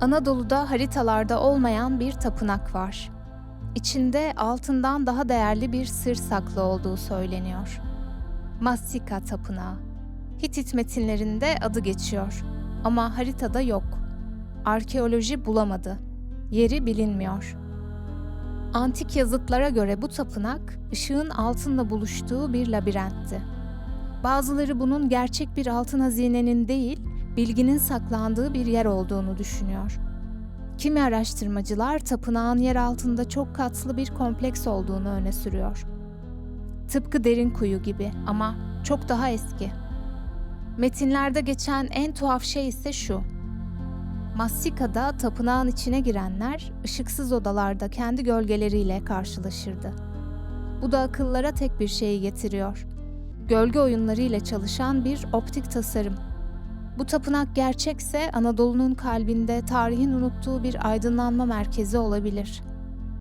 Anadolu'da haritalarda olmayan bir tapınak var. İçinde altından daha değerli bir sır saklı olduğu söyleniyor. Massika Tapınağı. Hitit metinlerinde adı geçiyor ama haritada yok. Arkeoloji bulamadı. Yeri bilinmiyor. Antik yazıtlara göre bu tapınak ışığın altınla buluştuğu bir labirentti. Bazıları bunun gerçek bir altın hazinenin değil, bilginin saklandığı bir yer olduğunu düşünüyor. Kimi araştırmacılar tapınağın yer altında çok katlı bir kompleks olduğunu öne sürüyor. Tıpkı derin kuyu gibi ama çok daha eski. Metinlerde geçen en tuhaf şey ise şu. Massika'da tapınağın içine girenler ışıksız odalarda kendi gölgeleriyle karşılaşırdı. Bu da akıllara tek bir şeyi getiriyor. Gölge oyunları ile çalışan bir optik tasarım. Bu tapınak gerçekse Anadolu'nun kalbinde tarihin unuttuğu bir aydınlanma merkezi olabilir.''